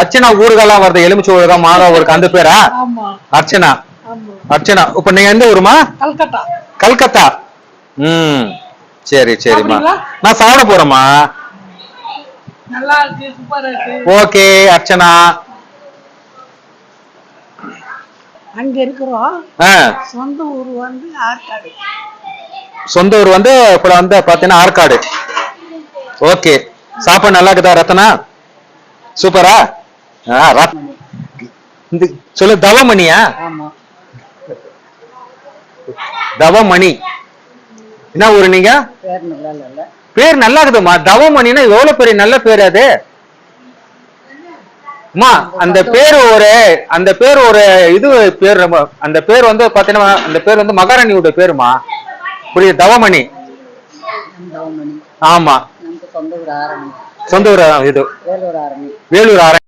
அர்ச்சனா ஊறுகாலாம் வருது எலுமிச்சை ஊறுகாய் மாங்காய் ஊறுகாய் அந்த பேரா? அர்ச்சனா. அர்ச்சனா இப்ப நீங்க எந்த ஊருமா? கல்கத்தா. ம். சரி சரிம்மா? நான் சாப்பிட போறேம்மா. ஓகே அர்ச்சனா. அங்க இருக்கிறோம். சொந்த ஊர் வந்து ஆற்காடு. சொந்த ஊர் வந்து இப்ப வந்து பாத்தீங்கன்னா ஆற்காடு. ஓகே. சாப்பாடு நல்லா இருக்குதா ரத்னா சூப்பரா? இந்த சொல்லு தவமணியா? தவமணி. என்ன ஊரு நீங்க? பேர் நல்லா இருக்குதுமா தவமணினா எவ்வளவு பெரிய நல்ல பேர் அது? அம்மா அந்த பேர் ஒரு அந்த பேர் ஒரு இது பேர் அந்த பேர் வந்து பாத்தீங்கன்னா அந்த பேர் வந்து மகாராணியோட பேருமா? புரியுது தவமணி. ஆமா. சொந்த ஊர் இது? வேலூர் ஆரணி.